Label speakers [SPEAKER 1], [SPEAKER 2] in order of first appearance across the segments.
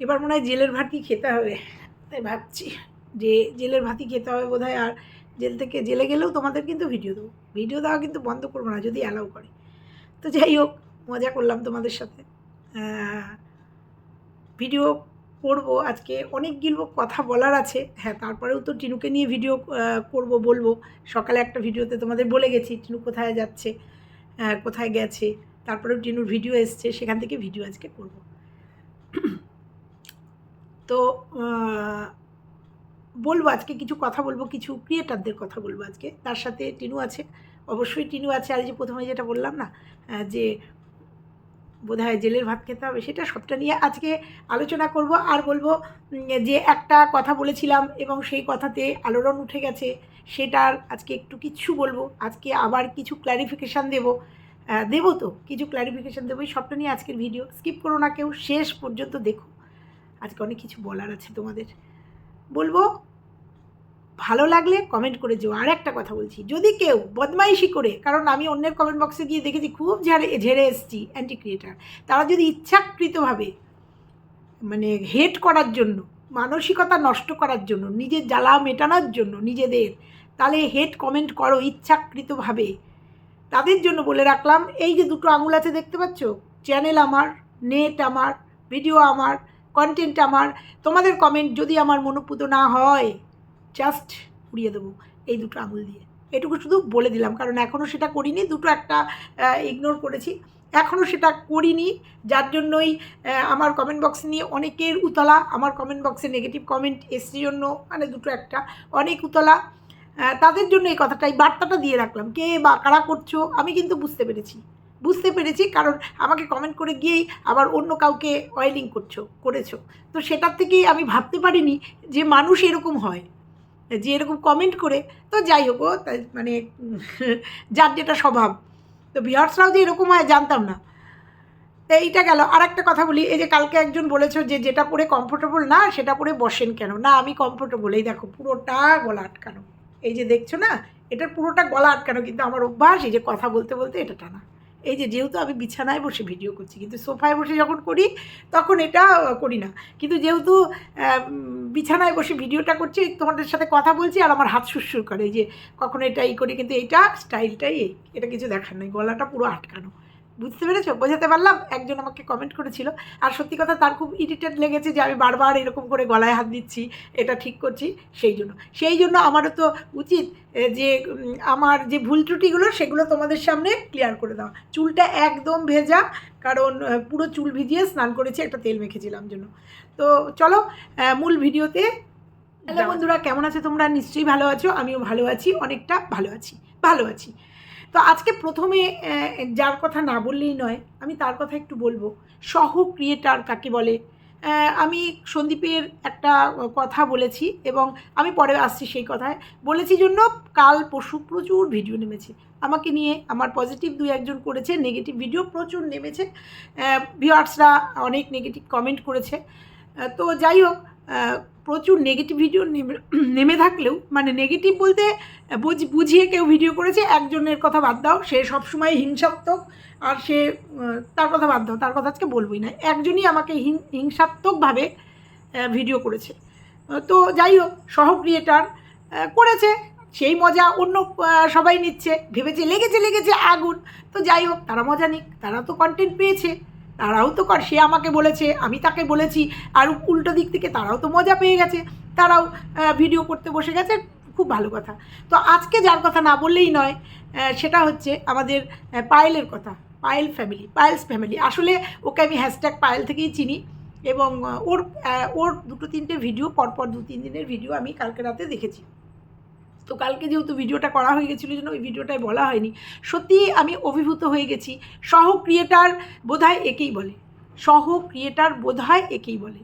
[SPEAKER 1] এবার মনে হয় জেলের ভাতই খেতে হবে। তাই ভাবছি যে জেলের ভাতই খেতে হবে বোধ আর জেল থেকে জেলে গেলেও তোমাদের কিন্তু ভিডিও দেবো। ভিডিও দেওয়া কিন্তু বন্ধ করব না, যদি অ্যালাউ করে। তো যাই হোক, মজা করলাম তোমাদের সাথে। ভিডিও করব, আজকে অনেকগুলো কথা বলার আছে। হ্যাঁ তারপরেও তো টিনুকে নিয়ে ভিডিও করব, বলব। সকালে একটা ভিডিওতে তোমাদের বলে গেছি, টিনু কোথায় যাচ্ছে কোথায় গেছে। তারপরেও টিনুর ভিডিও এসছে, সেখান থেকে ভিডিও আজকে করব। তো বলব আজকে কিছু কথা বলব, কিছু ক্রিয়েটারদের কথা বলব আজকে। তার সাথে টিনু আছে, অবশ্যই টিনু আছে। আর যে প্রথমে যেটা বললাম না যে বোধহয় জেলের ভাত খেতে হবে, সেটা সবটা নিয়ে আজকে আলোচনা করব। আর বলব যে একটা কথা বলেছিলাম এবং সেই কথাতে আলোড়ন উঠে গেছে, সেটার আজকে একটু কিছু বলব। আজকে আবার কিছু ক্ল্যারিফিকেশান দেবো। দেবো তো, কিছু ক্ল্যারিফিকেশান দেবো। এই সবটা নিয়ে আজকের ভিডিও স্কিপ করো না কেউ, শেষ পর্যন্ত দেখো। আজকে অনেক কিছু বলার আছে তোমাদের। বলব, ভালো লাগলে কমেন্ট করে যেও। আর একটা কথা বলছি, যদি কেউ বদমাইশি করে, কারণ আমি অন্যের কমেন্ট বক্সে গিয়ে দেখেছি খুব ঝাড়ে, ঝেড়ে এসেছি অ্যান্টি ক্রিয়েটার তারা যদি ইচ্ছাকৃতভাবে মানে হেট করার জন্য, মানসিকতা নষ্ট করার জন্য, নিজের জ্বালা মেটানোর জন্য নিজেদের, তাহলে হেট কমেন্ট করো ইচ্ছাকৃতভাবে। তাদের জন্য বলে রাখলাম, এই যে দুটো আঙুল আছে দেখতে পাচ্ছ? চ্যানেল আমার নেট আমার ভিডিও আমার কন্টেন্ট আমার, তোমাদের কমেন্ট যদি আমার মনোপুত না হয় জাস্ট উড়িয়ে দেবো এই দুটো আঙুল দিয়ে। এটুকু শুধু বলে দিলাম, কারণ এখনও সেটা করিনি, দুটো একটা ইগনোর করেছি। এখনও সেটা করিনি, যার জন্যই আমার কমেন্ট বক্স নিয়ে অনেকের উতলা, আমার কমেন্ট বক্সে নেগেটিভ কমেন্ট এসছে জন্য মানে দুটো একটা, অনেক উতলা। তাদের জন্য এই কথাটা, এই বার্তাটা দিয়ে রাখলাম, কে বা কারা করছ, আমি কিন্তু বুঝতে পেরেছি। বুঝতে পেরেছি, কারণ আমাকে কমেন্ট করে গিয়েই আবার অন্য কাউকে অয়েলিং করছ, করেছ। তো সেটার থেকেই আমি ভাবতে পারিনি যে মানুষ এরকম হয়, যে এরকম কমেন্ট করে। তো যাই হোক মানে যার যেটা স্বভাব। তো ভিউয়ার্সরাও যে এরকম হয়, জানতাম না। তো এইটা গেল। আর একটা কথা বলি, এই যে কালকে একজন বলেছ যে যেটা পরে কমফোর্টেবল না, সেটা পরে বসেন কেন? না, আমি কমফোর্টেবল এই দেখো, পুরোটা গলা আটকানো। এই যে দেখছ না, এটার পুরোটা গলা আটকানো, কিন্তু আমার অভ্যাস এই যে কথা বলতে বলতে এটা টানা। এই যে যেহেতু আমি বিছানায় বসে ভিডিও করছি, কিন্তু সোফায় বসে যখন করি, তখন এটা করি না। কিন্তু যেহেতু বিছানায় বসে ভিডিওটা করছি, তোমাদের সাথে কথা বলছি আর আমার হাত সুরসুর করে। যে কখনো এটা এই করি, কিন্তু এইটা স্টাইলটাই এই। এটা কিছু দেখার নেই, গলাটা পুরো আটকানো। বুঝতে পেরেছ? বোঝাতে পারলাম একজন আমাকে কমেন্ট করেছিল। আর সত্যি কথা তার খুব ইরিটেট লেগেছে যে আমি বারবার এরকম করে গলায় হাত দিচ্ছি এটা ঠিক করছি সেই জন্য। সেই জন্য আমারও তো উচিত যে আমার যে ভুল ত্রুটিগুলো সেগুলো তোমাদের সামনে ক্লিয়ার করে দাও চুলটা একদম ভেজা কারণ পুরো চুল ভিজিয়ে স্নান করেছি একটা তেল মেখেছিলাম জন্য। তো চলো মূল ভিডিওতে হ্যালো বন্ধুরা কেমন আছো তোমরা? নিশ্চয়ই ভালো আছো আমিও ভালো আছি অনেকটা ভালো আছি ভালো আছি। তো আজকে প্রথমে যার কথা না বললেই নয়, আমি তার কথা একটু বলব। সহ ক্রিয়েটার কাকে বলে? আমি সন্দীপের একটা কথা বলেছি এবং আমি পরে আসছি সেই কথায়। বলেছি জন্য কাল পরশু প্রচুর ভিডিও নেমেছে। আমাকে নিয়ে আমার পজিটিভ দুই একজন করেছে নেগেটিভ ভিডিও প্রচুর নেমেছে। ভিউয়ার্সরা অনেক নেগেটিভ কমেন্ট করেছে। তো যাই হোক প্রচুর নেগেটিভ ভিডিও নেমে থাকলেও মানে নেগেটিভ বলতে বুঝ- বুঝিয়ে কেউ ভিডিও করেছে, একজনের কথা বাদ দাও, সে সবসময় হিংসাত্মক, আর সে তার কথা বাদ দাও, তার কথা আজকে বলবোই না, একজনই আমাকে হিংসাত্মকভাবে ভিডিও করেছে। তো যাই হোক সহ ক্রিয়েটার করেছে, সেই মজা অন্য সবাই নিচ্ছে, ভেবেছে লেগেছে লেগেছে, আগুন। তো যাই হোক, তারা মজা নিক, তারা তো কন্টেন্ট পেয়েছে। তারাও তো কর, সে আমাকে বলেছে, আমি তাকে বলেছি, আর উল্টো দিক থেকে তারাও তো মজা পেয়ে গেছে। তারাও ভিডিও করতে বসে গেছে, খুব ভালো কথা। তো আজকে যার কথা না বললেই নয় সেটা হচ্ছে আমাদের পায়েলের কথা, পায়েল ফ্যামিলি পায়েলস ফ্যামিলি আসলে ওকে আমি হ্যাশট্যাগ পায়েল থেকেই চিনি এবং ওর ওর দুটো তিনটে ভিডিও পরপর দু তিন দিনের ভিডিও আমি কালকে রাতে দেখেছি। তো কালকে যেহেতু ভিডিওটা করা হয়ে গেছিল জন্য ওই ভিডিওটায় বলা হয়নি। সত্যি আমি অভিভূত হয়ে গেছি। সহ ক্রিয়েটার বোধহয় একেই বলে। সহ ক্রিয়েটার বোধহয় একেই বলে।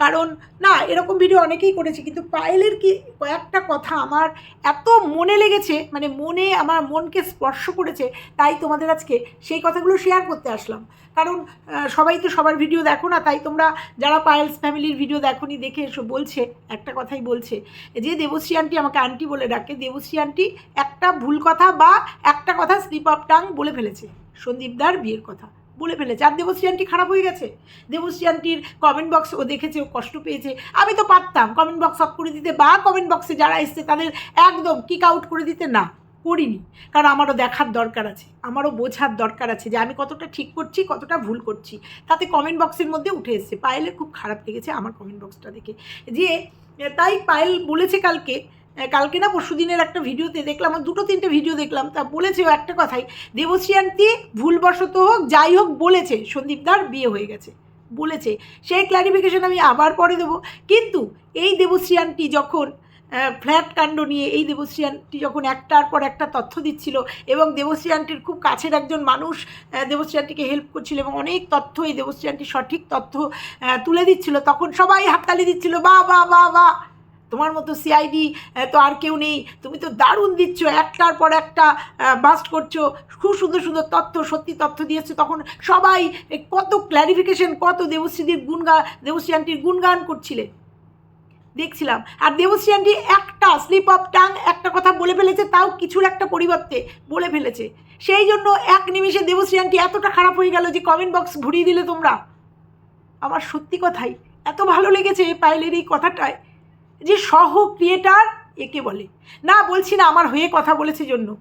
[SPEAKER 1] কারণ, না, এরকম ভিডিও অনেকেই করেছে, কিন্তু পায়েলের কি কয়েকটা কথা আমার এত মনে লেগেছে মানে মনে, আমার মনকে স্পর্শ করেছে, তাই তোমাদের আজকে সেই কথাগুলো শেয়ার করতে আসলাম। কারণ সবাই তো সবার ভিডিও দেখো না, তাই তোমরা যারা পায়েলস ফ্যামিলির ভিডিও দেখোনি, দেখে এসো, বলছে, একটা কথাই বলছে, যে দেবশ্রী আন্টি আমাকে আন্টি বলে ডাকে, দেবশ্রী আন্টি একটা ভুল কথা বা একটা কথা স্লিপ অফ টাং বলে ফেলেছে, সন্দীপদার বিয়ের কথা। বলে ফেলেছে আর দেবশ্রী খারাপ হয়ে গেছে? দেবশ্রী কমেন্ট বক্স ও দেখেছে, ও কষ্ট পেয়েছে। আমি তো পারতাম কমেন্ট বক্স অফ করে দিতে বা কমেন্ট বক্সে যারা এসছে তাদের একদম কিক আউট করে দিতে না। করিনি। কারণ আমারও দেখার দরকার আছে, আমারও বোঝার দরকার আছে যে আমি কতটা ঠিক করছি, কতটা ভুল করছি। তাতে কমেন্ট বক্সের মধ্যে উঠে এসছে। পায়েলের খুব খারাপ লেগেছে আমার কমেন্ট বক্সটা দেখে। যে তাই পায়েল বলেছে কালকে কালকে না পরশু দিনের একটা ভিডিওতে দেখলাম দুটো তিনটে ভিডিও দেখলাম, তা বলেছে একটা কথাই দেবশ্রী আন্টি ভুলবশত হোক, যাই হোক বলেছে, সন্দীপদার বিয়ে হয়ে গেছে, বলেছে। সেই ক্ল্যারিফিকেশন আমি আবার পরে দেবো। কিন্তু এই দেবশ্রী আন্টি যখন ফ্ল্যাট কাণ্ড নিয়ে এই দেবশ্রী আন্টি যখন একটার পর একটা তথ্য দিচ্ছিল এবং দেবশ্রী আন্টির খুব কাছের একজন মানুষ দেবশ্রী আন্টিকে হেল্প করছিল এবং অনেক তথ্য এই দেবশ্রী আন্টি সঠিক তথ্য তুলে দিচ্ছিল, তখন সবাই হাততালি দিচ্ছিল, বা বা বা বা, তোমার মতো সিআইডি তো আর কেউ নেই, তুমি তো দারুণ দিচ্ছ, একটার পর একটা বাস্ট করছ, খুব সুন্দর সুন্দর তথ্য, সত্যি তথ্য দিয়েছ। তখন সবাই কত ক্ল্যারিফিকেশন কত দেবশ্রীদের গুণগা দেবশ্রী আন্টির গুণগান করছিলে। দেখছিলাম। আর দেবশ্রী আন্টি একটা স্লিপ অফ টাং একটা কথা বলে ফেলেছে, তাও কিছুর একটা পরিবর্তে বলে ফেলেছে। সেই জন্য এক নিমিষে দেবশ্রী আন্টি এতটা খারাপ হয়ে গেল যে কমেন্ট বক্স ভরিয়ে দিলে তোমরা। আমার সত্যি কথাই, এত ভালো লেগেছে পায়েলের এই কথাটায় যে সহ ক্রিয়েটার একে বলে। না, বলছি না, আমার হয়ে কথা বলেছে জন্য।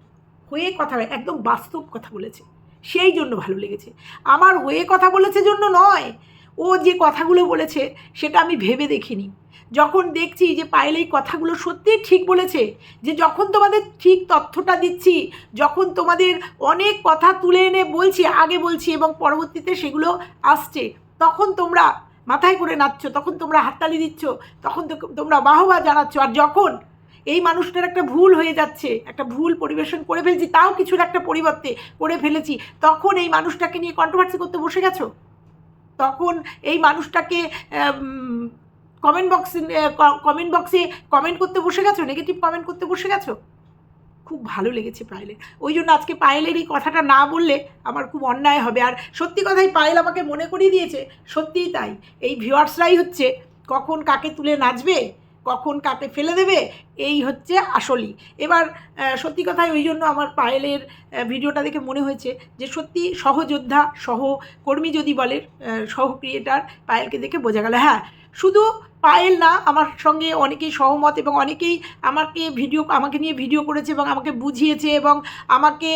[SPEAKER 1] হয়ে কথা একদম বাস্তব কথা বলেছে। সেই জন্য ভালো লেগেছে। আমার হয়ে কথা বলেছে জন্য নয়, ও যে কথাগুলো বলেছে, সেটা আমি ভেবে দেখিনি। যখন দেখছি যে পায়েল এই কথাগুলো সত্যিই ঠিক বলেছে, যে যখন তোমাদের ঠিক তথ্যটা দিচ্ছি, যখন তোমাদের অনেক কথা তুলে এনে বলছি, আগে বলছি এবং পরবর্তীতে সেগুলো আসছে, তখন তোমরা মাথায় করে নাচছো, তখন তোমরা হাততালি দিচ্ছ, তখন তোমরা বাহবা জানাচ্ছ। আর যখন এই মানুষটার একটা ভুল হয়ে যাচ্ছে, একটা ভুল পরিবেশন করে ফেলছি, তাও কিছুর একটা পরিবর্তে করে ফেলেছি, তখন এই মানুষটাকে নিয়ে কন্ট্রোভার্সি করতে বসে গেছো? তখন এই মানুষটাকে কমেন্ট বক্সে কমেন্ট বক্সে কমেন্ট করতে বসে গেছো? নেগেটিভ কমেন্ট করতে বসে গেছো? খুব ভালো লেগেছে পায়েলের। ওই জন্য আজকে পায়েলের এই কথাটা না বললে আমার খুব অন্যায় হবে। আর সত্যি কথাই পায়েল আমাকে মনে করিয়ে দিয়েছে, সত্যিই তাই। এই ভিউয়ার্সরাই হচ্ছে কখন কাকে তুলে নাচবে, কখন কাকে ফেলে দেবে, এই হচ্ছে আসলই। এবার সত্যি কথাই ওই জন্য আমার পায়েলের ভিডিওটা দেখে মনে হয়েছে যে সত্যি সহযোদ্ধা, সহকর্মী যদি বলে সহ ক্রিয়েটার পায়েলকে দেখে বোঝা গেল হ্যাঁ শুধু পায়েল না, আমার সঙ্গে অনেকেই সহমত এবং অনেকেই আমাকে ভিডিও, আমাকে নিয়ে ভিডিও করেছে এবং আমাকে বুঝিয়েছে এবং আমাকে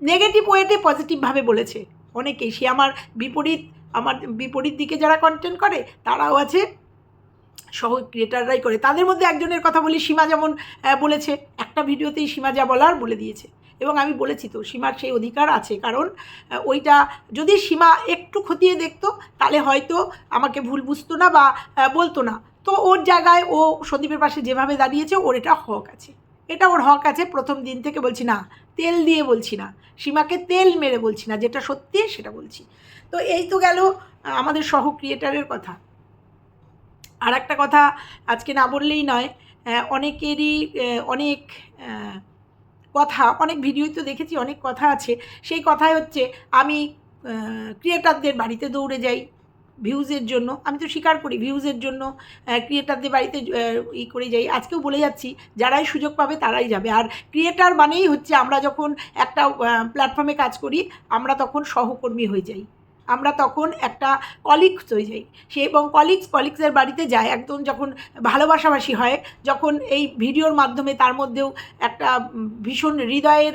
[SPEAKER 1] নেগেটিভ ওয়েতে পজিটিভভাবে বলেছে। অনেকেই, সে আমার বিপরীত আমার বিপরীত দিকে যারা কন্টেন্ট করে, তারাও আছে সহ ক্রিয়েটাররাই করে। তাদের মধ্যে একজনের কথা বলি সীমা যেমন বলেছে, একটা ভিডিওতেই সীমা যা বলার বলে দিয়েছে। এবং আমি বলেছি তো, সীমার সেই অধিকার আছে। কারণ ওইটা যদি সীমা একটু খতিয়ে দেখতো, তাহলে হয়তো আমাকে ভুল বুঝতো না বা বলতো না। তো ওর জায়গায় ও সন্দীপের পাশে যেভাবে দাঁড়িয়েছে, ওর এটা হক আছে। এটা ওর হক আছে প্রথম দিন থেকে বলছি, না, তেল দিয়ে বলছি না। সীমাকে তেল মেরে বলছি না, যেটা সত্যি সেটা বলছি। তো এই তো গেল আমাদের সহ ক্রিয়েটারের কথা। আর একটা কথা আজকে না বললেই নয় অনেকেরই অনেক কথা, অনেক ভিডিওই তো দেখেছি, অনেক কথা আছে। সেই কথাই হচ্ছে, আমি ক্রিয়েটারদের বাড়িতে দৌড়ে যাই ভিউজের জন্য। আমি তো স্বীকার করি ভিউজের জন্য ক্রিয়েটারদের বাড়িতে ই করে যাই। আজকেও বলে যাচ্ছি, যারাই সুযোগ পাবে তারাই যাবে। আর ক্রিয়েটার মানেই হচ্ছে আমরা যখন একটা প্ল্যাটফর্মে কাজ করি, আমরা তখন সহকর্মী হয়ে যাই। আমরা তখন একটা কলিগস হয়ে যাই। সে এবং কলিগস কলিগসের বাড়িতে যায়। একদম যখন ভালোবাসাবাসি হয়, যখন এই ভিডিওর মাধ্যমে তার মধ্যেও একটা ভীষণ হৃদয়ের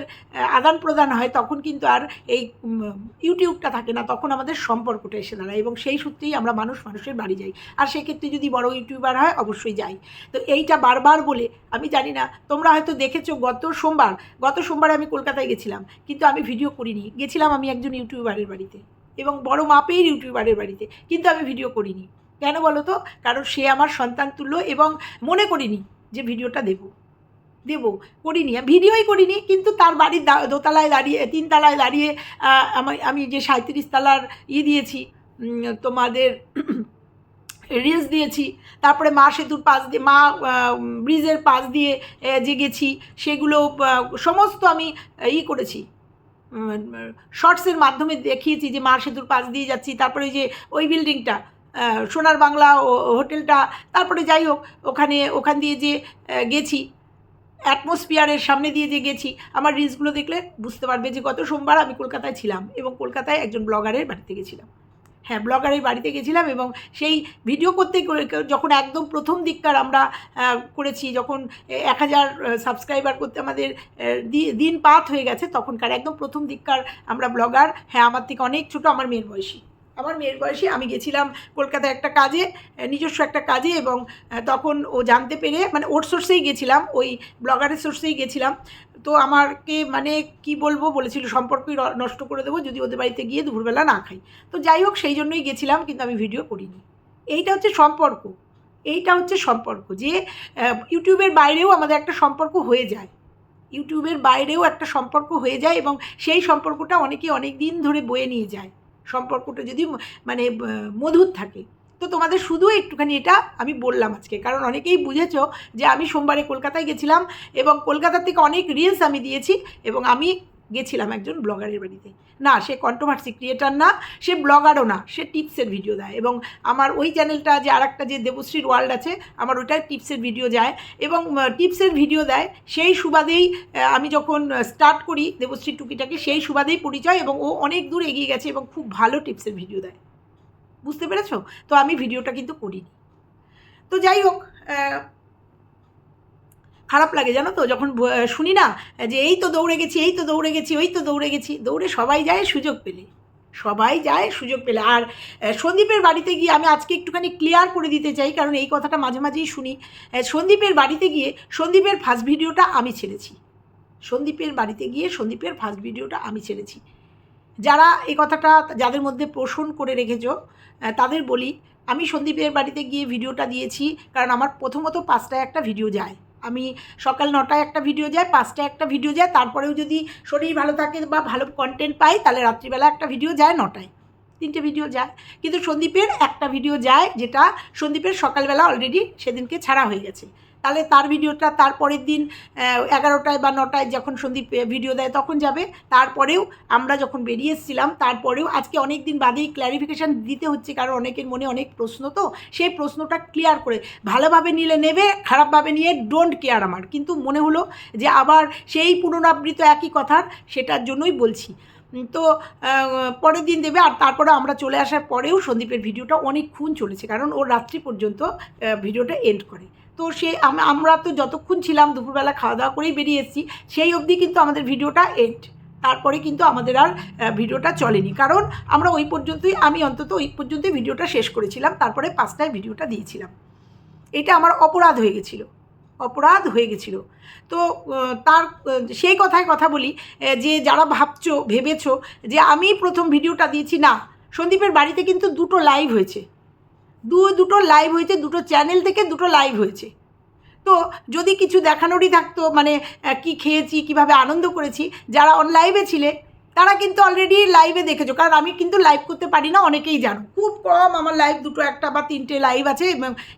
[SPEAKER 1] আদান প্রদান হয়, তখন কিন্তু আর এই ইউটিউবটা থাকে না। তখন আমাদের সম্পর্কটা এসে দাঁড়ায় এবং সেই সূত্রেই আমরা মানুষ মানুষের বাড়ি যাই। আর সেক্ষেত্রে যদি বড় ইউটিউবার হয়, অবশ্যই যাই। তো এইটা বারবার বলে, আমি জানি না, তোমরা হয়তো দেখেছ গত সোমবার গত সোমবার আমি কলকাতায় গেছিলাম, কিন্তু আমি ভিডিও করিনি। গেছিলাম আমি একজন ইউটিউবারের বাড়িতে। এবং বড় মাপের ইউটিউবারের বাড়িতে। কিন্তু আমি ভিডিও করিনি। কেন বলো তো কারণ সে আমার সন্তান তুল্য এবং মনে করিনি যে ভিডিওটা দেব। দেব, করিনি। ভিডিওই করিনি, কিন্তু তার বাড়ির দোতলায় দাঁড়িয়ে, তিনতলায় দাঁড়িয়ে আমি আমি যে সাঁত্রিশ তলার ই দিয়েছি তোমাদের রিলস দিয়েছি, তারপরে মা সেতুর পাশ দিয়ে, মা ব্রিজের পাশ দিয়ে যে গেছি সেগুলো সমস্ত আমি ই করেছি। শর্টসের মাধ্যমে দেখিয়েছি যে মা সেতুর পাশ দিয়ে যাচ্ছি, তারপরে যে ওই বিল্ডিংটা সোনার বাংলা ও হোটেলটা তারপরে যাই হোক, ওখানে, ওখান দিয়ে যে গেছি অ্যাটমসফিয়ারের সামনে দিয়ে যে গেছি, আমার রিলসগুলো দেখলে বুঝতে পারবে যে গত সোমবার আমি কলকাতায় ছিলাম এবং কলকাতায় একজন ব্লগারের বাড়িতে গেছিলাম। হ্যাঁ ব্লগারের বাড়িতে গেছিলাম এবং সেই ভিডিও করতে করে- যখন একদম প্রথম দিককার আমরা করেছি, যখন এক হাজার সাবস্ক্রাইবার করতে আমাদের দিন পাত হয়ে গেছে, তখনকার একদম প্রথম দিককার আমরা ব্লগার। হ্যাঁ আমার থেকে অনেক ছোট, আমার মেয়ের বয়সী। আমার মেয়ের বয়সে আমি গেছিলাম কলকাতায় একটা কাজে নিজস্ব একটা কাজে এবং তখন ও জানতে পেরে মানে ওর সোর্সেই গেছিলাম, ওই ব্লগারের সোর্সেই গেছিলাম। তো আমাকে মানে কি বলব বলেছিল, সম্পর্কই নষ্ট করে দেবো যদি ওদের বাড়িতে গিয়ে দুপুরবেলা না খাই। তো যাই হোক, সেই জন্যই গেছিলাম, কিন্তু আমি ভিডিও করিনি। এইটা হচ্ছে সম্পর্ক। এইটা হচ্ছে সম্পর্ক যে ইউটিউবের বাইরেও আমাদের একটা সম্পর্ক হয়ে যায়। ইউটিউবের বাইরেও একটা সম্পর্ক হয়ে যায় এবং সেই সম্পর্কটা অনেকে অনেক দিন ধরে বয়ে নিয়ে যায়। সম্পর্কটা যদি মানে মধুর থাকে, তো তোমাদের শুধু একটুখানি এটা আমি বললাম আজকে। কারণ অনেকেই বুঝেছ যে আমি সোমবারে কলকাতায় গেছিলাম এবং কলকাতার থেকে অনেক রিলস আমি দিয়েছি এবং আমি গেছিলাম একজন ব্লগারের বাড়িতে। না, সে কন্ট্রোভার্সি ক্রিয়েটার না, সে ব্লগারও না, সে টিপসের ভিডিও দেয়। এবং আমার ওই চ্যানেলটা যে আর একটা যে দেবশ্রীর ওয়ার্ল্ড আছে, আমার ওইটায় টিপসের ভিডিও যায়। এবং টিপসের ভিডিও দেয়, সেই সুবাদেই আমি যখন স্টার্ট করি দেবশ্রী টুকিটাকে, সেই সুবাদেই পরিচয় এবং ও অনেক দূর এগিয়ে গেছে এবং খুব ভালো টিপসের ভিডিও দেয়। বুঝতে পেরেছ? তো আমি ভিডিওটা কিন্তু করিনি। তো যাই হোক খারাপ লাগে, জানো তো? যখন শুনি না, যে এই তো দৌড়ে গেছি, এই তো দৌড়ে গেছি, ওই তো দৌড়ে গেছি, দৌড়ে সবাই যায় সুযোগ পেলে। সবাই যায় সুযোগ পেলে। আর সন্দীপের বাড়িতে গিয়ে আমি আজকে একটুখানি ক্লিয়ার করে দিতে চাই, কারণ এই কথাটা মাঝে মাঝেই শুনি। সন্দীপের বাড়িতে গিয়ে সন্দীপের ফার্স্ট ভিডিওটা আমি ছেড়েছি। সন্দীপের বাড়িতে গিয়ে সন্দীপের ফার্স্ট ভিডিওটা আমি ছেড়েছি। যারা এই কথাটা যাদের মধ্যে পোষণ করে রেখেছ তাদের বলি, আমি সন্দীপের বাড়িতে গিয়ে ভিডিওটা দিয়েছি, কারণ আমার প্রথমত পাঁচটায় একটা ভিডিও যায়। আমি সকাল নটায় একটা ভিডিও যায়, পাঁচটায় একটা ভিডিও যায়, তারপরেও যদি শরীর ভালো থাকে বা ভালো কন্টেন্ট পাই, তাহলে রাত্রিবেলা একটা ভিডিও যায় নটায়। তিনটে ভিডিও যায়। কিন্তু সন্দীপের একটা ভিডিও যায়, যেটা সন্দীপের সকালবেলা অলরেডি সেদিনকে ছাড়া হয়ে গেছে। তাহলে তার ভিডিওটা তারপরের দিন এগারোটায় বা নটায় যখন সন্দীপ ভিডিও দেয় তখন যাবে। তারপরেও আমরা যখন বেরিয়ে এসেছিলাম, তারপরেও আজকে অনেক দিন বাদেই ক্ল্যারিফিকেশান দিতে হচ্ছে, কারণ অনেকের মনে অনেক প্রশ্ন তো। সেই প্রশ্নটা ক্লিয়ার করে, ভালোভাবে নিলে নেবে, খারাপভাবে নিয়ে ডোন্ট কেয়ার আমার। কিন্তু মনে হলো যে আবার সেই পুনরাবৃত একই কথার সেটার জন্যই বলছি। তো পরের দিন দেবে, আর তারপরে আমরা চলে আসার পরেও সন্দীপের ভিডিওটা অনেকক্ষণ চলেছে, কারণ ও রাত্রি পর্যন্ত ভিডিওটা এন্ড করে। তো সে আমরা তো যতক্ষণ ছিলাম দুপুরবেলা খাওয়া দাওয়া করেই বেরিয়ে এসেছি, সেই অবধি কিন্তু আমাদের ভিডিওটা এন্ড তারপরে কিন্তু আমাদের আর ভিডিওটা চলেনি। কারণ আমরা ওই পর্যন্তই, আমি অন্তত ওই পর্যন্তই ভিডিওটা শেষ করেছিলাম, তারপরে পাঁচটায় ভিডিওটা দিয়েছিলাম। এটা আমার অপরাধ হয়ে গেছিল। অপরাধ হয়ে গেছিল। তো তার সেই কথায় কথা বলি যে যারা ভাবছ, ভেবেছো যে আমি প্রথম ভিডিওটা দিয়েছি, না, সন্দীপের বাড়িতে কিন্তু দুটো লাইভ হয়েছে। দু দুটো লাইভ হয়েছে, দুটো চ্যানেল থেকে দুটো লাইভ হয়েছে। তো যদি কিছু দেখানোরই থাকতো মানে কি খেয়েছি, কীভাবে আনন্দ করেছি, যারা অন লাইভে ছিলে তারা কিন্তু অলরেডি লাইভে দেখেছ। কারণ আমি কিন্তু লাইভ করতে পারি না, অনেকেই জানো। খুব কম আমার লাইভ দুটো, একটা বা তিনটে লাইভ আছে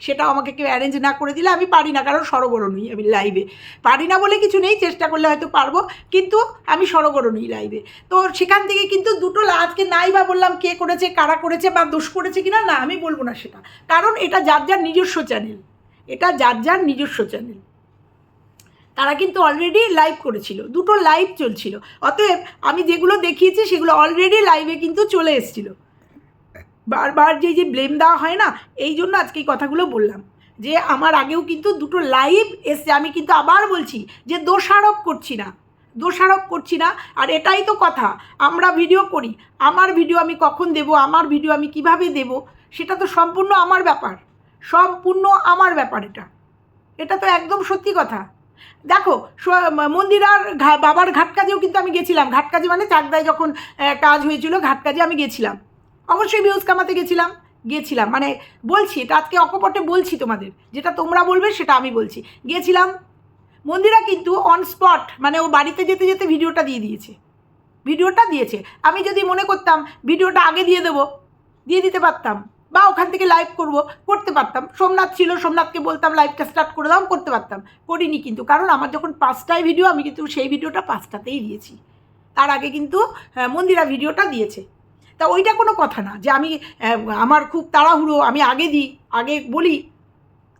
[SPEAKER 1] সেটাও আমাকে কেউ অ্যারেঞ্জ না করে দিলে আমি পারি না, কারণ সরগরম নই আমি লাইভে পারি না বলে কিছু নেই, চেষ্টা করলে হয়তো পারব, কিন্তু আমি সরগরম নই লাইভে তো সেখান থেকে কিন্তু দুটো আজকে নাই বা বললাম কে করেছে, কারা করেছে বা দোষ করেছে কিনা, না, আমি বলব না সেটা। কারণ এটা যার যার নিজস্ব চ্যানেল এটা যার যার নিজস্ব চ্যানেল তারা কিন্তু অলরেডি লাইভ করেছিল। দুটো লাইভ চলছিল। অতএব আমি যেগুলো দেখিয়েছি, সেগুলো অলরেডি লাইভে কিন্তু চলে এসেছিল। বারবার যে যে ব্লেম দেওয়া হয় না, এই জন্য আজকে এই কথাগুলো বললাম। যে আমার আগেও কিন্তু দুটো লাইভ এসছে। আমি কিন্তু আবার বলছি যে, দোষারোপ করছি না। দোষারোপ করছি না। আর এটাই তো কথা। আমরা ভিডিও করি। আমার ভিডিও আমি কখন দেব? আমার ভিডিও আমি কীভাবে দেব? সেটা তো সম্পূর্ণ আমার ব্যাপার। সম্পূর্ণ আমার ব্যাপার এটা। এটা তো একদম সত্যি কথা। দেখো মন্দিরার বাবার ঘাট কাজেও কিন্তু আমি গেছিলাম। ঘাট কাজে মানে চাকদায় যখন কাজ হয়েছিল ঘাট কাজে আমি গেছিলাম। অবশ্যই ভিউজ কামাতে গেছিলাম গিয়েছিলাম মানে বলছি এটা আজকে অকপটে বলছি তোমাদের। যেটা তোমরা বলবে, সেটা আমি বলছি। গিয়েছিলাম মন্দিরা কিন্তু অন স্পট মানে ও বাড়িতে যেতে যেতে ভিডিওটা দিয়ে দিয়েছে। ভিডিওটা দিয়েছে। আমি যদি মনে করতাম, ভিডিওটা আগে দিয়ে দেবো, দিয়ে দিতে পারতাম। বা ওখান থেকে লাইভ করব। করতে পারতাম। সোমনাথ ছিল, সোমনাথকে বলতাম লাইভটা স্টার্ট করে দাম করতে পারতাম। করিনি কিন্তু, কারণ আমার যখন পাঁচটায় ভিডিও আমি কিন্তু সেই ভিডিওটা পাঁচটাতেই দিয়েছি। তার আগে কিন্তু মন্দিরা ভিডিওটা দিয়েছে। তা ওইটা কোনো কথা না যে আমি আমার খুব তাড়াহুড়ো, আমি আগে দিই, আগে বলি,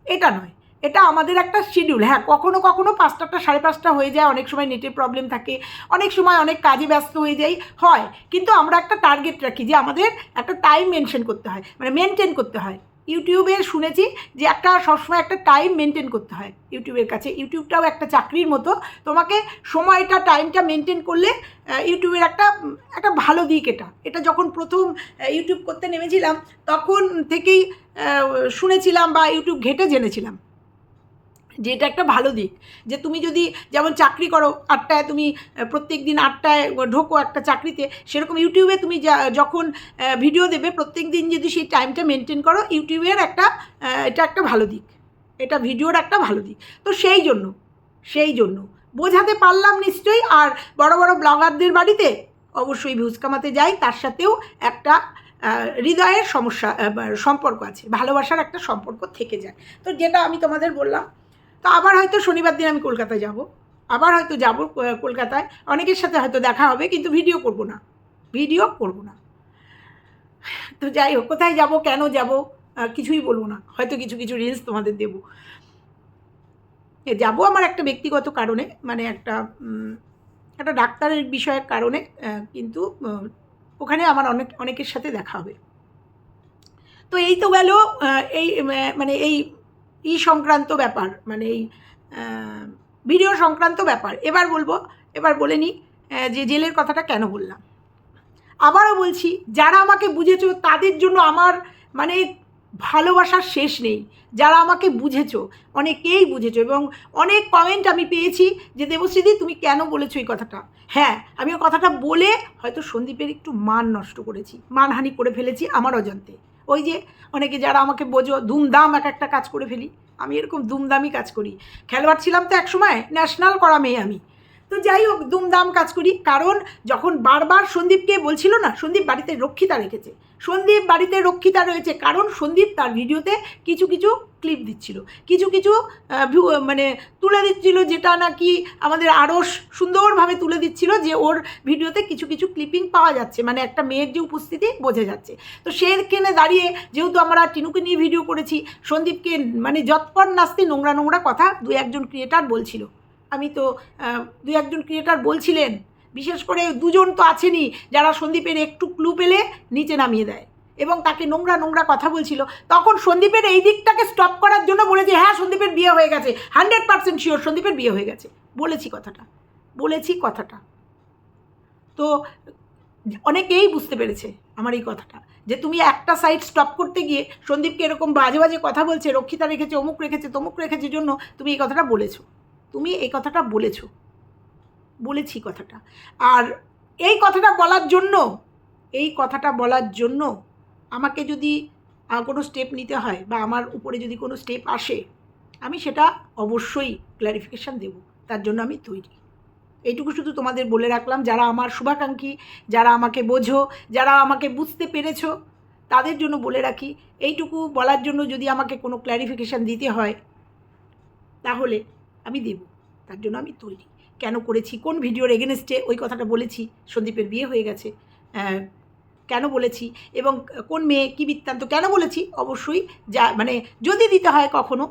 [SPEAKER 1] এটা নয়। এটা আমাদের একটা শিডিউল হ্যাঁ কখনো কখনো পাঁচটাটা সাড়ে পাঁচটা হয়ে যায়, অনেক সময় নেটের প্রবলেম থাকে, অনেক সময় অনেক কাজে ব্যস্ত হয়ে যাই, হয়, কিন্তু আমরা একটা টার্গেট রাখি যে আমাদের একটা টাইম মেনশন করতে হয় মানে মেনটেন করতে হয়। ইউটিউবে শুনেছি যে একটা সবসময় একটা টাইম মেনটেন করতে হয় ইউটিউবের কাছে। ইউটিউবটাও একটা চাকরির মতো, তোমাকে সময়টা টাইমটা মেনটেন করলে ইউটিউবের একটা একটা ভালো দিক এটা। এটা যখন প্রথম ইউটিউব করতে নেমেছিলাম, তখন থেকেই শুনেছিলাম বা ইউটিউব ঘেটে জেনেছিলাম। যে এটা একটা ভালো দিক। যে তুমি যদি যেমন চাকরি করো, আটটায় তুমি প্রত্যেক দিন আটটায় ঢোকো একটা চাকরিতে, সেরকম ইউটিউবে তুমি যখন ভিডিও দেবে প্রত্যেক দিন যদি সেই টাইমটা মেনটেন করো, ইউটিউবের একটা এটা একটা ভালো দিক। এটা ভিডিওর একটা ভালো দিক। তো সেই জন্য সেই জন্য। বোঝাতে পারলাম নিশ্চয়ই, আর বড় বড় ব্লগারদের বাড়িতে অবশ্যই ভিউজ কামাতে যাই, তার সাথেও একটা হৃদয়ের সমস্যা সম্পর্ক আছে, ভালোবাসার একটা সম্পর্ক থেকে যায়। তো যেটা আমি তোমাদের বললাম তো আবার হয়তো শনিবার দিন আমি কলকাতায় যাব। আবার হয়তো যাব কলকাতায়। অনেকের সাথে হয়তো দেখা হবে, কিন্তু ভিডিও করব না। ভিডিও করব না। তো যাই হোক, কোথায় যাব, কেন যাব কিছুই বলব না। হয়তো কিছু কিছু রিলস তোমাদের দেবো। যাব আমার একটা ব্যক্তিগত কারণে মানে একটা একটা ডাক্তারের বিষয়ের কারণে কিন্তু ওখানে আমার অনেক, অনেকের সাথে দেখা হবে। তো এই তো গেল এই মানে এই ই সংক্রান্ত ব্যাপার মানে এই ভিডিও সংক্রান্ত ব্যাপার। এবার বলব, এবার বলে নিই যে জেলের কথাটা কেন বললাম। আবারও বলছি, যারা আমাকে বুঝেছ, তাদের জন্য আমার মানে ভালোবাসার শেষ নেই। যারা আমাকে বুঝেছ, অনেকেই বুঝেছ এবং অনেক কমেন্ট আমি পেয়েছি যে, দেবশ্রীদি, তুমি কেন বলেছ এই কথাটা? হ্যাঁ আমি ওই কথাটা বলে হয়তো সন্দীপের একটু মান নষ্ট করেছি, মানহানি করে ফেলেছি আমার অজান্তে। ওই যে অনেকে যারা আমাকে বোঝো, ধুমধাম এক একটা কাজ করে ফেলি। আমি এরকম দুমদামই কাজ করি। খেলোয়াড় ছিলাম তো এক সময় ন্যাশনাল করা মেয়ে আমি। তো যাই হোক, দুমদাম কাজ করি। কারণ যখন বারবার সন্দীপকে বলছিল না, সন্দীপ বাড়িতে রক্ষিতা রেখেছে। সন্দীপ বাড়িতে রক্ষিতা রয়েছে কারণ সন্দীপ তার ভিডিওতে কিছু কিছু ক্লিপ দিচ্ছিল। কিছু কিছু মানে তুলে দিচ্ছিল যেটা নাকি আমাদের আরও সুন্দরভাবে তুলে দিচ্ছিল যে ওর ভিডিওতে কিছু কিছু ক্লিপিং পাওয়া যাচ্ছে। মানে একটা মেয়ের যে উপস্থিতি বোঝা যাচ্ছে। তো সেখানে দাঁড়িয়ে যেহেতু আমরা টিনুকে নিয়ে ভিডিও করেছি, সন্দীপকে মানে যৎপর নাস্তে নোংরা নোংরা কথা দু একজন ক্রিয়েটার বলছিল। আমি তো দু একজন ক্রিয়েটার বলছিলেন, বিশেষ করে দুজন তো আছেনই যারা সন্দীপের একটু ক্লু পেলে নিচে নামিয়ে দেয়। এবং তাকে নোংরা নোংরা কথা বলছিল। তখন সন্দীপের এই দিকটাকে স্টপ করার জন্য বলেছে হ্যাঁ সন্দীপের বিয়ে হয়ে গেছে। হান্ড্রেড পার্সেন্ট শিওর সন্দীপের বিয়ে হয়ে গেছে। বলেছি কথাটা। বলেছি কথাটা। তো অনেকেই বুঝতে পেরেছে আমার এই কথাটা, যে তুমি একটা সাইড স্টপ করতে গিয়ে সন্দীপকে এরকম বাজে বাজে কথা বলছে, রক্ষিতা রেখেছে, অমুক রেখেছে, তমুক রেখেছে জন্য তুমি এই কথাটা বলেছ। তুমি এই কথাটা বলেছ। বলেছি কথাটা। আর এই কথাটা বলার জন্য, এই কথাটা বলার জন্য আমাকে যদি কোনো স্টেপ নিতে হয় বা আমার উপরে যদি কোনো স্টেপ আসে, আমি সেটা অবশ্যই ক্ল্যারিফিকেশান দেব। তার জন্য আমি তৈরি। এইটুকু শুধু তোমাদের বলে রাখলাম। যারা আমার শুভাকাঙ্ক্ষী, যারা আমাকে বোঝো, যারা আমাকে বুঝতে পেরেছ, তাদের জন্য বলে রাখি, এইটুকু বলার জন্য যদি আমাকে কোনো ক্ল্যারিফিকেশান দিতে হয়, তাহলে আমি দেব, তার জন্য আমি তৈরি। কেন করেছি? কোন ভিডিওর এগেনস্টে ওই কথাটা বলেছি? সন্দীপের বিয়ে হয়ে গেছে। কেন বলেছি? এবং কোন মেয়ে, কী বৃত্তান্ত, কেন বলেছি? অবশ্যই যা মানে যদি দিতে হয় কখনো,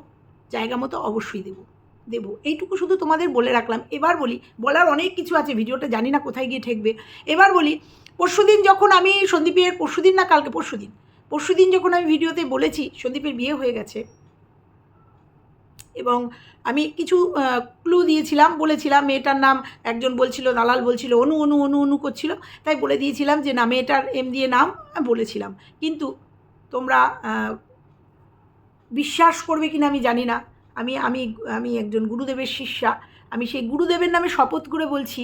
[SPEAKER 1] জায়গা মতো অবশ্যই দেবো। দেবো। এইটুকু শুধু তোমাদের বলে রাখলাম। এবার বলি, বলার অনেক কিছু আছে, ভিডিওটা জানি না কোথায় গিয়ে ঠেকবে। এবার বলি, পরশুদিন যখন আমি সন্দীপের, পরশুদিন না কালকে, পরশুদিন পরশুদিন যখন আমি ভিডিওতে বলেছি, সন্দীপের বিয়ে হয়ে গেছে এবং আমি কিছু ক্লু দিয়েছিলাম, বলেছিলাম, মেয়েটার নাম একজন বলছিল, দালাল বলছিল, অনু অনু অনু অনু করছিল, তাই বলে দিয়েছিলাম যে, না, মেয়েটার এম দিয়ে নাম বলেছিলাম। কিন্তু তোমরা বিশ্বাস করবে কিনা আমি জানি না। আমি আমি আমি একজন গুরুদেবের শিষ্যা। আমি সেই গুরুদেবের নামে শপথ করে বলছি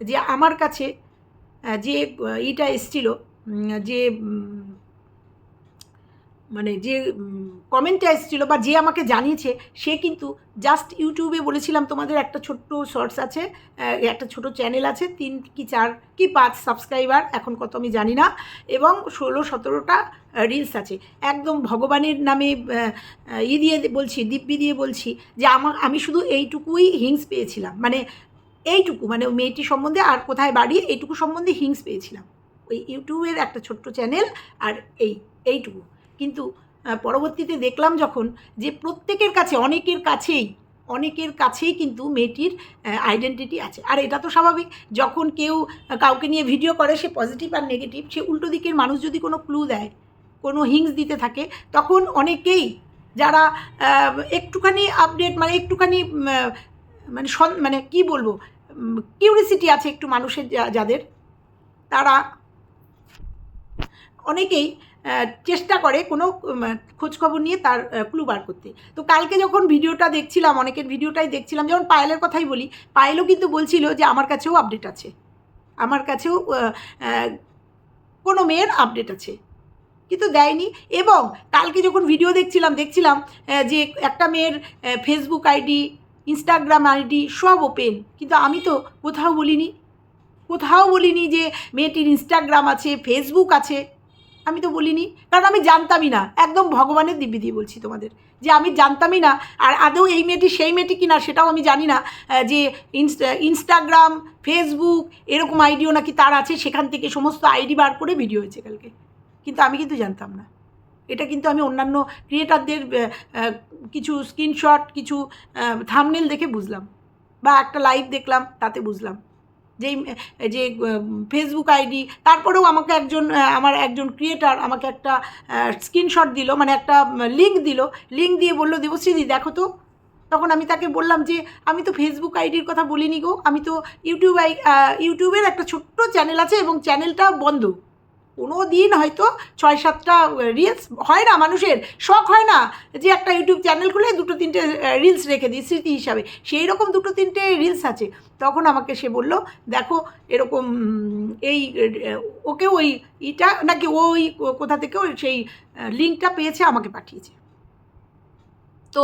[SPEAKER 1] যে, আমার কাছে যে ইটা এসছিল যে মানে যে কমেন্টটা এসেছিল বা যে আমাকে জানিয়েছে, সে কিন্তু জাস্ট ইউটিউবে বলেছিলাম, তোমাদের একটা ছোট্ট শর্টস আছে একটা ছোট চ্যানেল আছে, তিন কি চার কি পাঁচ সাবস্ক্রাইবার এখন কত আমি জানি না, এবং ষোলো সতেরোটা রিলস আছে। একদম ভগবানের নামে ই দিয়ে বলছি, দিব্যি দিয়ে বলছি যে আমার আমি শুধু এইটুকুই হিংস পেয়েছিলাম। মানে এইটুকু মানে মেয়েটি সম্বন্ধে আর কোথায় বাড়ি, এইটুকু সম্বন্ধে হিংস পেয়েছিলাম। ওই ইউটিউবের একটা ছোট্ট চ্যানেল আর এই, এইটুকু। কিন্তু পরবর্তীতে দেখলাম যখন যে প্রত্যেকের কাছে, অনেকের কাছেই অনেকের কাছেই কিন্তু মেয়েটির আইডেন্টিটি আছে। আর এটা তো স্বাভাবিক, যখন কেউ কাউকে নিয়ে ভিডিও করে, সে পজিটিভ আর নেগেটিভ সে উল্টো দিকের মানুষ যদি কোনো ক্লু দেয়, কোনো হিংস দিতে থাকে, তখন অনেকেই যারা একটুখানি আপডেট মানে একটুখানি মানে মানে কি বলব কিউরিসিটি আছে একটু মানুষের যাদের, তারা অনেকেই চেষ্টা করে কোনো খোঁজখবর নিয়ে তার ক্লু বার করতে। তো কালকে যখন ভিডিওটা দেখছিলাম, অনেকের ভিডিওটাই দেখছিলাম, যেমন পায়েলের কথাই বলি, পায়েলও কিন্তু বলছিল যে আমার কাছেও আপডেট আছে। আমার কাছেও কোনো মেয়ের আপডেট আছে। কিন্তু দেয়নি। এবং কালকে যখন ভিডিও দেখছিলাম দেখছিলাম যে একটা মেয়ের ফেসবুক আইডি ইনস্টাগ্রাম আইডি সব ওপেন কিন্তু আমি তো কোথাও বলিনি। কোথাও বলিনি যে মেয়েটির ইনস্টাগ্রাম আছে ফেসবুক আছে। আমি তো বলিনি, কারণ আমি জানতামই না। একদম ভগবানের দিব্যি দিয়ে বলছি তোমাদের। যে আমি জানতামই না, আর আদৌ এই মেয়েটি সেই মেয়েটি কিনা সেটাও আমি জানি না যে ইনস্টা- ইনস্টাগ্রাম, ফেসবুক, এরকম আইডিও নাকি তার আছে, সেখান থেকে সমস্ত আইডি বার করে ভিডিও হয়েছে কালকে। কিন্তু আমি কিন্তু জানতাম না। এটা কিন্তু আমি অন্যান্য ক্রিয়েটারদের কিছু স্ক্রিনশট কিছু থামনেল দেখে বুঝলাম। বা একটা লাইভ দেখলাম, তাতে বুঝলাম। যেই যে ফেসবুক আইডি তারপরেও আমাকে একজন আমার একজন ক্রিয়েটার আমাকে একটা স্ক্রিনশট দিল মানে একটা লিঙ্ক দিল লিঙ্ক দিয়ে বলল দেবশ্রীদি দেখো তো। তখন আমি তাকে বললাম যে, আমি তো ফেসবুক আইডির কথা বলিনি গো। আমি তো ইউটিউব আই ইউটিউবের একটা ছোট্ট চ্যানেল আছে এবং চ্যানেলটা বন্ধ। কোনো দিন হয়তো ছয় সাতটা রিলস হয় না, মানুষের শখ হয় না যে একটা ইউটিউব চ্যানেল খুলে দুটো, তিনটে রিলস রেখে দিই স্মৃতি হিসাবে। সেই রকম দুটো, তিনটে রিলস আছে। তখন আমাকে সে বলল, দেখো, এরকম এই ওকে ওই ইটা নাকি ওই কোথা থেকে ওই সেই লিঙ্কটা পেয়েছে, আমাকে পাঠিয়েছে। তো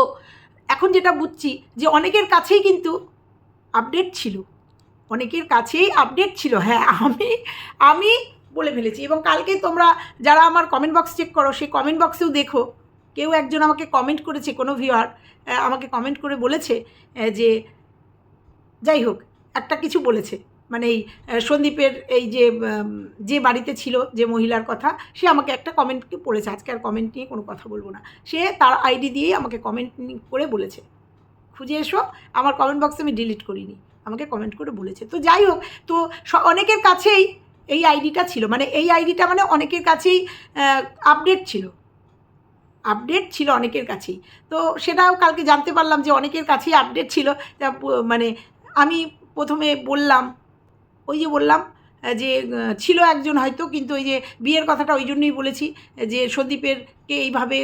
[SPEAKER 1] এখন যেটা বুঝছি যে অনেকের কাছেই কিন্তু আপডেট ছিল। অনেকের কাছেই আপডেট ছিল। হ্যাঁ আমি আমি বলে ফেলেছি। এবং কালকে তোমরা যারা আমার কমেন্ট বক্স চেক করো, সেই কমেন্ট বক্সেও দেখো। কেউ একজন আমাকে কমেন্ট করেছে, কোনো ভিউয়ার আমাকে কমেন্ট করে বলেছে যে যাই হোক, একটা কিছু বলেছে। মানে এই সন্দীপের এই যে যে বাড়িতে ছিল যে মহিলার কথা, সে আমাকে একটা কমেন্ট পড়েছে আজকে আর কমেন্ট নিয়ে কোনো কথা বলব না। সে তার আইডি দিয়েই আমাকে কমেন্ট করে বলেছে। খুঁজে এসো, আমার কমেন্ট বক্সে আমি ডিলিট করিনি। আমাকে কমেন্ট করে বলেছে। তো যাই হোক, তো অনেকের কাছেই এই আইডিটা ছিল। মানে এই আইডিটা মানে অনেকের কাছেই আপডেট ছিল। আপডেট ছিল অনেকের কাছেই। তো সেটাও কালকে জানতে পারলাম যে অনেকের কাছেই আপডেট ছিল। মানে আমি প্রথমে বললাম, ওই যে বললাম যে ছিল একজন হয়তো, কিন্তু ওই যে বিয়ের কথাটা ওই জন্যই বলেছি, যে সন্দীপের কে এইভাবে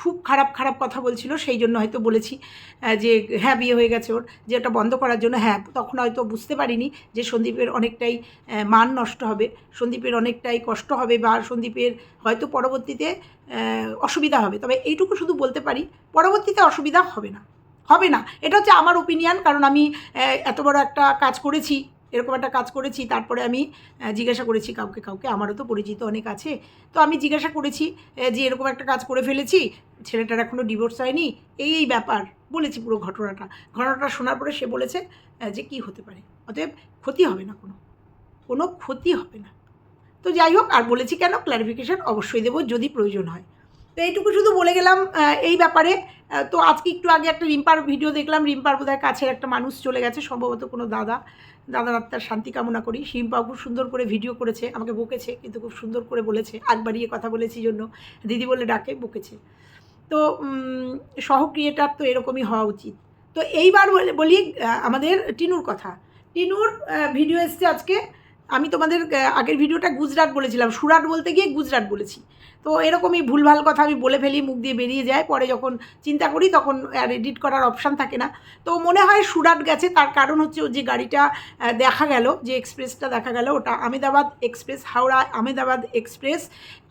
[SPEAKER 1] খুব খারাপ খারাপ কথা বলছিল, সেই জন্য হয়তো বলেছি যে হ্যাঁ বিয়ে হয়ে গেছে ওর, যে ওটা বন্ধ করার জন্য হ্যাঁ তখন হয়তো বুঝতে পারিনি যে সন্দীপের অনেকটাই মান নষ্ট হবে, সন্দীপের অনেকটাই কষ্ট হবে বা সন্দীপের হয়তো পরবর্তীতে অসুবিধা হবে। তবে এইটুকু শুধু বলতে পারি, পরবর্তীতে অসুবিধা হবে না হবে না। এটা হচ্ছে আমার ওপিনিয়ন কারণ আমি এত বড় একটা কাজ করেছি এরকম একটা কাজ করেছি, তারপরে আমি জিজ্ঞাসা করেছি কাউকে কাউকে, আমারও তো পরিচিত অনেক আছে। তো আমি জিজ্ঞাসা করেছি যে এরকম একটা কাজ করে ফেলেছি, ছেলেটার এখনও ডিভোর্স হয়নি, এই এই ব্যাপার বলেছি পুরো ঘটনাটা। ঘটনাটা শোনার পরে সে বলেছে যে কি হতে পারে, অতএব ক্ষতি হবে না কোনো কোনো ক্ষতি হবে না। তো যাই হোক, আর বলেছি কেন ক্ল্যারিফিকেশান অবশ্যই দেবো যদি প্রয়োজন হয়। তো এইটুকু শুধু বলে গেলাম এই ব্যাপারে তো আজকে একটু আগে একটা রিম্পার ভিডিও দেখলাম। রিম্পার বোধহয় কাছের একটা মানুষ চলে গেছে, সম্ভবত কোনো দাদা। দাদার আত্মার শান্তি কামনা করি। শিম্পা খুব সুন্দর করে ভিডিও করেছে, আমাকে বকেছে, কিন্তু খুব সুন্দর করে বলেছে। আগ বাড়িয়ে কথা বলেছি জন্য। দিদি বলে ডাকে, বকেছে। তো সহ ক্রিয়েটার তো এরকমই হওয়া উচিত। তো এইবার বলি আমাদের টিনুর কথা। টিনুর ভিডিও এসছে আজকে। আমি তোমাদের আগের ভিডিওটা গুজরাট বলেছিলাম, সুরাট বলতে গিয়ে গুজরাট বলেছি। তো এরকমই ভুলভাল কথা আমি বলে ফেলি, মুখ দিয়ে বেরিয়ে যায়, পরে যখন চিন্তা করি তখন আর এডিট করার অপশান থাকে না। তো মনে হয় সুরাট গেছে, তার কারণ হচ্ছে যে গাড়িটা দেখা গেল, যে এক্সপ্রেসটা দেখা গেল, ওটা আমেদাবাদ এক্সপ্রেস হাওড়া আমেদাবাদ এক্সপ্রেস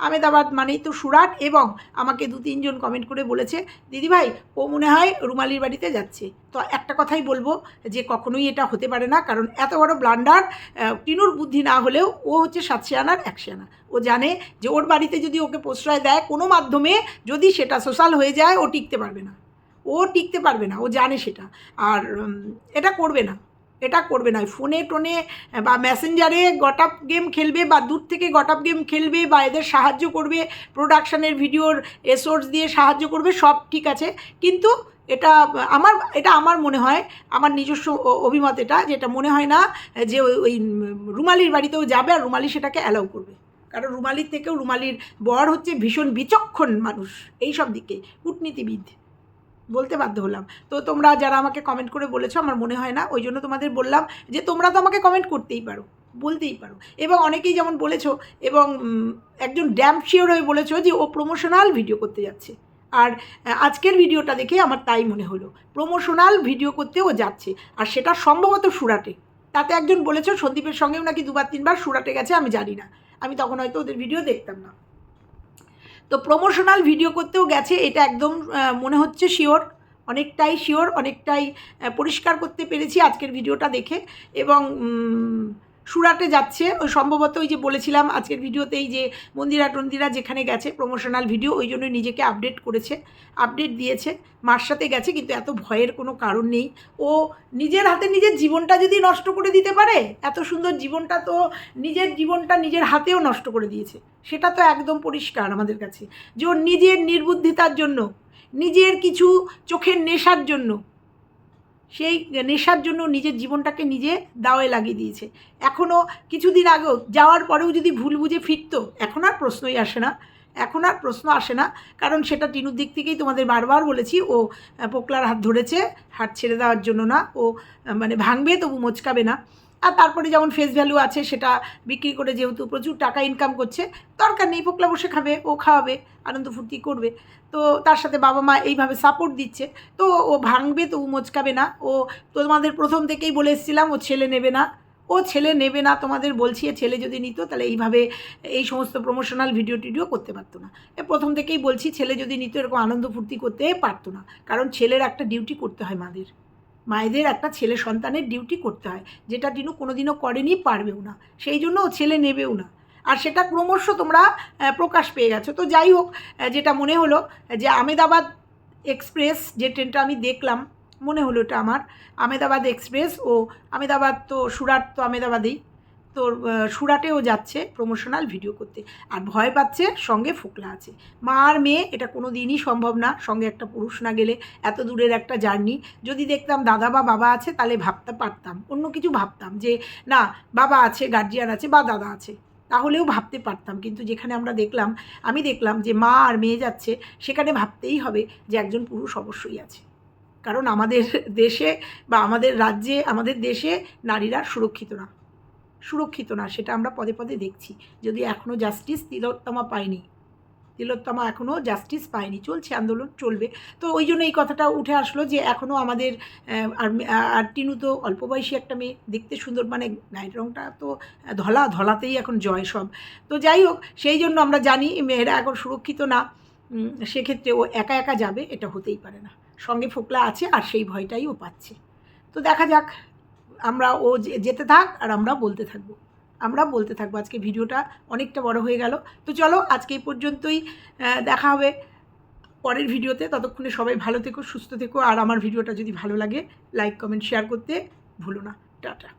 [SPEAKER 1] আমেদাবাদ মানেই তো সুরাট এবং আমাকে দু তিনজন কমেন্ট করে বলেছে, দিদিভাই, ও মনে হয় রুমালির বাড়িতে যাচ্ছে। তো একটা কথাই বলব যে কখনোই এটা হতে পারে না। কারণ এত বড় ব্লান্ডার টিনুর বুদ্ধি না হলেও ও হচ্ছে সাতশে আনার একশে আনা ও জানে যে ওর বাড়িতে যদি ওকে প্রশ্রয় দেয় কোনো মাধ্যমে যদি সেটা সোশ্যাল হয়ে যায়, ও টিকতে পারবে না। ও টিকতে পারবে না, ও জানে সেটা। আর এটা করবে না। এটা করবে না। ফোনে টোনে বা মেসেঞ্জারে গটাপ গেম খেলবে বা দূর থেকে গটাপ গেম খেলবে বা এদের সাহায্য করবে প্রোডাকশানের ভিডিওর এসোর্স দিয়ে সাহায্য করবে, সব ঠিক আছে। কিন্তু এটা, আমার এটা আমার মনে হয়, আমার নিজস্ব অভিমত এটা যেটা মনে হয় না যে ওই ওই রুমালির বাড়িতেও যাবে আর রুমালি সেটাকে অ্যালাউ করবে। কারণ রুমালির থেকেও রুমালির বর হচ্ছে ভীষণ বিচক্ষণ মানুষ, এই সব দিকে, কূটনীতিবিদ। বলতে বাধ্য হলাম। তো তোমরা যারা আমাকে কমেন্ট করে বলেছ, আমার মনে হয় না, ওই জন্য তোমাদের বললাম যে তোমরা তো আমাকে কমেন্ট করতেই পারো, বলতেই পারো। এবং অনেকেই যেমন বলেছ, এবং একজন ড্যাম শিওর হয়ে বলেছ যে ও প্রমোশনাল ভিডিও করতে যাচ্ছে। আর আজকের ভিডিওটা দেখে আমার তাই মনে হলো। প্রমোশনাল ভিডিও করতে ও যাচ্ছে, আর সেটা সম্ভবত সুরাটে। তাতে একজন বলেছ, সন্দীপের সঙ্গেও নাকি দুবার, তিনবার সুরাটে গেছে, আমি জানি না। আমি তখন হয়তো ওদের ভিডিও দেখতাম না। তো প্রমোশনাল ভিডিও করতেও গেছে, এটা একদম মনে হচ্ছে শিওর অনেকটাই শিওর অনেকটাই পরিষ্কার করতে পেরেছি আজকের ভিডিওটা দেখে। এবং সুরাটে যাচ্ছে। ওই সম্ভবত ওই যে বলেছিলাম আজকের ভিডিওতেই যে মন্দিরা টন্দিরা যেখানে গেছে প্রমোশনাল ভিডিও ওই জন্য নিজেকে আপডেট করেছে আপডেট দিয়েছে। মার সাথে গেছে, কিন্তু এত ভয়ের কোনো কারণ নেই। ও নিজের হাতে নিজের জীবনটা যদি নষ্ট করে দিতে পারে, এত সুন্দর জীবনটা তো নিজের জীবনটা নিজের হাতেও নষ্ট করে দিয়েছে। সেটা তো একদম পরিষ্কার আমাদের কাছে। যে ওর নিজের নির্বুদ্ধিতার জন্য, নিজের কিছু চোখের নেশার জন্য সেই নেশার জন্য নিজের জীবনটাকে নিজে দাওয়ে লাগিয়ে দিয়েছে। এখনও কিছুদিন আগেও, যাওয়ার পরেও যদি ভুল বুঝে ফিরত, এখন আর প্রশ্নই আসে না। এখন আর প্রশ্ন আসে না, কারণ সেটা টিনুর দিক থেকেই তোমাদের বারবার বলেছি, ও পোকলার হাত ধরেছে, হাত ছেড়ে দেওয়ার জন্য না, ও মানে ভাঙবে তবু মোচকাবে না। আর তারপরে যেমন ফেস ভ্যালু আছে, সেটা বিক্রি করে যেহেতু প্রচুর টাকা ইনকাম করছে, দরকার নেই পোকলা বসে খাবে, ও খাওয়াবে, আনন্দ ফুর্তি করবে। তো তার সাথে বাবা মা এইভাবে সাপোর্ট দিচ্ছে। তো ও ভাঙবে, তো ও মোচকাবে না। ও তোমাদের প্রথম থেকেই বলে এসেছিলাম, ও ছেলে নেবে না। ও ছেলে নেবে না, তোমাদের বলছি ছেলে যদি নিত, তাহলে এইভাবে এই সমস্ত প্রমোশনাল ভিডিও টিডিও করতে পারতো না। এ প্রথম থেকেই বলছি, ছেলে যদি নিত, এরকম আনন্দ ফুর্তি করতে পারতো না। কারণ ছেলের একটা ডিউটি করতে হয় মাদের। মায়েদের একটা ছেলে সন্তানের ডিউটি করতে হয়। যেটা দিনও কোনোদিনও করেনি, পারবেও না। সেই জন্য ও ছেলে নেবেও না। আর সেটা ক্রমশ তোমরা প্রকাশ পেয়ে গেছো। তো যাই হোক যেটা মনে হলো, যে আমেদাবাদ এক্সপ্রেস যে ট্রেনটা আমি দেখলাম, মনে হলো এটা আমার। আমেদাবাদ এক্সপ্রেস ও আমেদাবাদ তো, সুরাট তো আমেদাবাদেই। তো আহ, সুরাটেও যাচ্ছে প্রমোশনাল ভিডিও করতে। আর ভয় পাচ্ছে সঙ্গে ফোকলা আছে। মা আর মেয়ে এটা কোনো দিনই সম্ভব না সঙ্গে একটা পুরুষ না গেলে এত দূরের একটা জার্নি। যদি দেখতাম দাদা বা বাবা আছে তাহলে ভাবতে পারতাম। অন্য কিছু ভাবতাম যে না বাবা আছে গার্জিয়ান আছে বা দাদা আছে। তাহলেও ভাবতে পারতাম। কিন্তু যেখানে আমরা দেখলাম আমি দেখলাম যে মা আর মেয়ে যাচ্ছে সেখানে ভাবতেই হবে যে একজন পুরুষ অবশ্যই আছে। কারণ আমাদের দেশে বা আমাদের রাজ্যে আমাদের দেশে নারীরা সুরক্ষিত না। সুরক্ষিত না, সেটা আমরা পদে পদে দেখছি। যদি এখনও জাস্টিস তিলোত্তমা পায়নি, তিলোত্তমা এখনও জাস্টিস পায়নি, চলছে আন্দোলন, চলবে। তো ওই জন্য এই কথাটা উঠে আসলো যে এখনও আমাদের আর টিনু তো অল্প বয়সী একটা মেয়ে, দেখতে সুন্দর মানে গায়ের রঙটা তো ধলা, ধলাতেই এখন জয় সব। তো যাই হোক, সেই জন্য আমরা জানি মেয়েরা এখন সুরক্ষিত না সেক্ষেত্রে ও একা একা যাবে, এটা হতেই পারে না। সঙ্গে ফোকলা আছে, আর সেই ভয়টাই ও পাচ্ছে। তো দেখা যাক আমরা ও যেতে থাক আর আমরা বলতে থাকব। আমরা বলতে থাকব। আজকে ভিডিওটা অনেকটা বড় হয়ে গেল। তো চলো, আজকে এই পর্যন্তই দেখা হবে পরের ভিডিওতে। ততক্ষণে সবাই ভালো থেকো, সুস্থ থেকো। আর আমার ভিডিওটা যদি ভালো লাগে লাইক কমেন্ট শেয়ার করতে ভুলো না। টাটা।